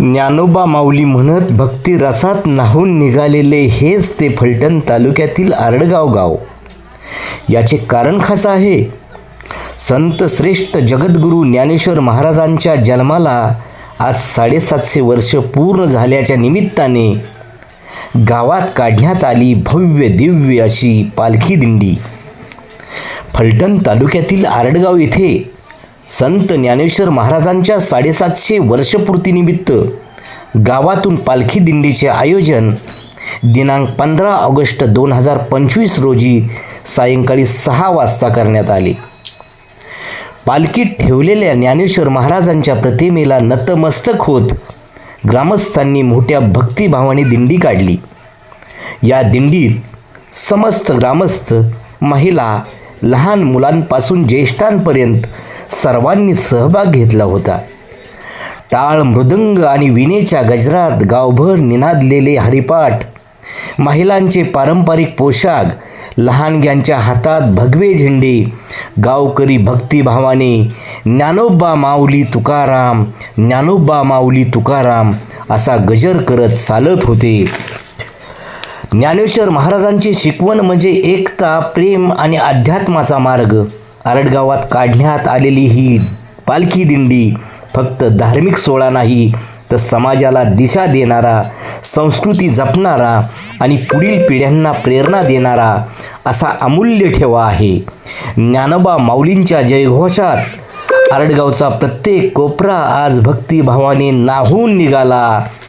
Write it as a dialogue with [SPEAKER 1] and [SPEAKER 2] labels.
[SPEAKER 1] ज्ञानोबा माऊली म्हणत भक्ती रसात न्हावून निघालेले हेच ते फलटण तालुक्यातील आरडगाव गाव. याचे कारण खास आहे. संत श्रेष्ठ जगद्गुरू ज्ञानेश्वर महाराजांच्या जन्माला आज साडेसातशे वर्ष पूर्ण झाल्याच्या निमित्ताने गावात काढण्यात आली भव्य दिव्य अशी पालखी दिंडी. फलटण तालुक्यातील आरडगाव येथे संत ज्ञानेश्वर महाराजांच्या साडेसातशे वर्षपूर्तीनिमित्त गावातून पालखी दिंडीचे आयोजन दिनांक पंधरा ऑगस्ट दोन हजार पंचवीस रोजी सायंकाळी सहा वाजता करण्यात आले. पालखीत ठेवलेल्या ज्ञानेश्वर महाराजांच्या प्रतिमेला नतमस्तक होत ग्रामस्थांनी मोठ्या भक्तिभावाने दिंडी काढली. या दिंडीत समस्त ग्रामस्थ महिला लहान मुलांपासून ज्येष्ठांपर्यंत सर्वांनी सहभाग घेतला होता. टाळ मृदंग आणि विणेच्या गजरात गावभर निनादलेले हरिपाठ महिलांचे पारंपरिक पोशाख लहानग्यांच्या हातात भगवे झेंडे गावकरी भक्तिभावाने ज्ञानोबा माऊली तुकाराम ज्ञानोबा माऊली तुकाराम असा गजर करत चालत होते. ज्ञानेश्वर महाराजांची शिकवण म्हणजे एकता प्रेम आणि अध्यात्माचा मार्ग. आरडगावात काढण्यात आलेली ही पालखी दिंडी फक्त धार्मिक सोहळा नाही तर समाजाला दिशा देणारा संस्कृती जपणारा आणि पुढील पिढ्यांना प्रेरणा देणारा असा अमूल्य ठेवा आहे. ज्ञानोबा माऊलींच्या जयघोषात आरडगावचा प्रत्येक कोपरा आज भक्तिभावाने नाहून निघाला.